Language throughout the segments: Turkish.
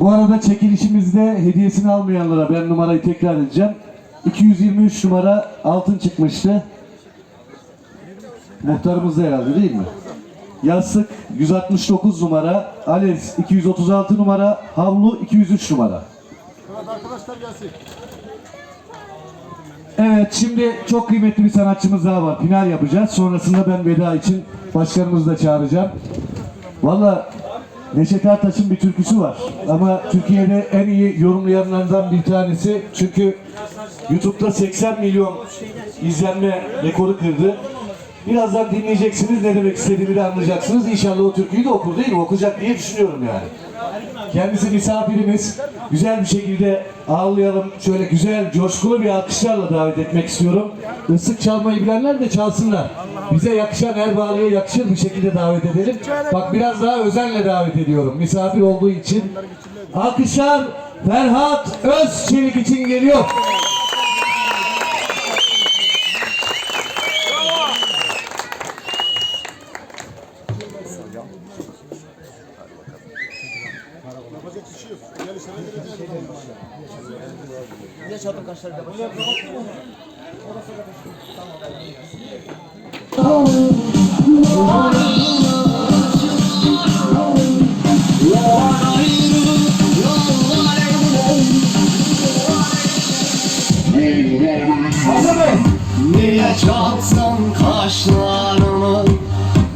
Bu arada çekilişimizde hediyesini almayanlara ben numarayı tekrar edeceğim. 223 numara altın çıkmıştı. Muhtarımızda herhalde değil mi? Yastık 169 numara, Alex 236 numara, havlu 203 numara. Arkadaşlar gelsin. Evet şimdi çok kıymetli bir sanatçımız daha var. Final yapacağız. Sonrasında ben veda için başkanımızı da çağıracağım. Valla Neşet Ertaş'ın bir türküsü var. Ama Türkiye'de en iyi yorumlayanlardan bir tanesi. Çünkü YouTube'da 80 milyon izlenme rekoru kırdı. Birazdan dinleyeceksiniz ne demek istediğimi de anlayacaksınız. İnşallah o türküyü de okur değil mi? Okuyacak diye düşünüyorum yani. Kendisi misafirimiz. Güzel bir şekilde ağırlayalım. Şöyle güzel, coşkulu bir alkışlarla davet etmek istiyorum. Islık çalmayı bilenler de çalsınlar. Bize yakışan Erbağlı'ya yakışır bir şekilde davet edelim. Bak biraz daha özenle davet ediyorum. Misafir olduğu için. Alkışlar Ferhat Özçelik için geliyor. Bir şey yok. Gelişene geleceğiz. Niye çatsın kaşlarımı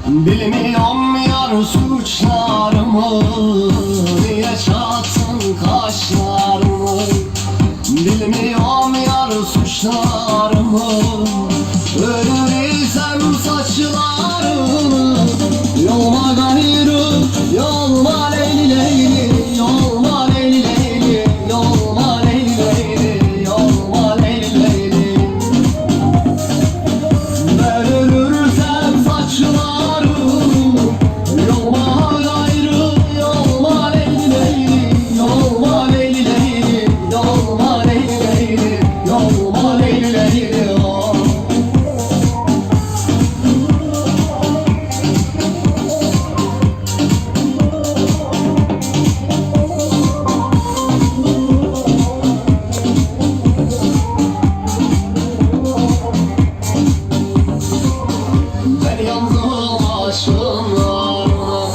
Bilmiyorum yar suçlarımı Niye çatsın kaşlarımı Bilmiyorum yar suçlarımı Ölür saçlarımı Yolma gayrı Yolma yandım aşkınlarına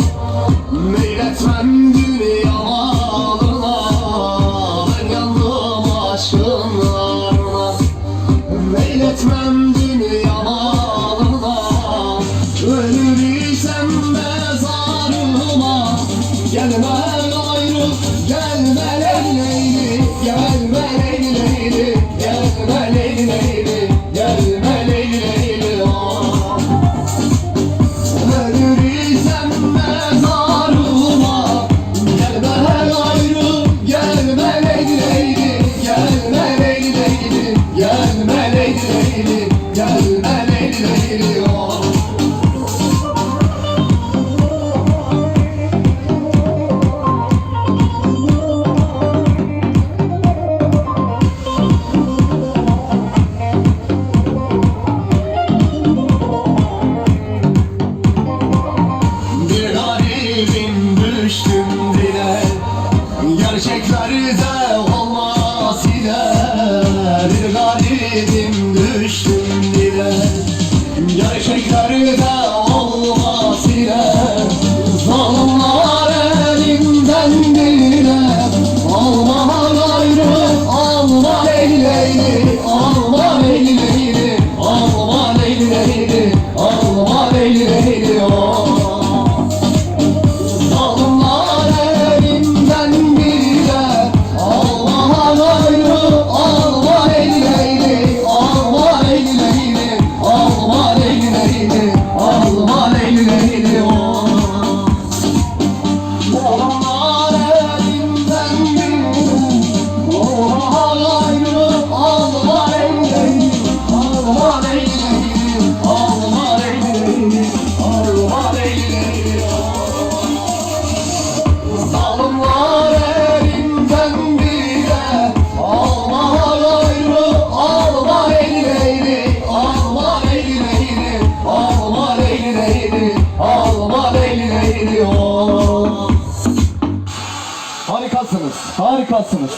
Meyletmem dünya malına. Ben yandım aşkınlarına Meyletmem dünya malına. Ölür isem mezarıma. Gelme gayrı Gelme Gerçeklerde olmaz ile Bir garibim düştüm dile Gerçeklerde olmaz Harikasınız.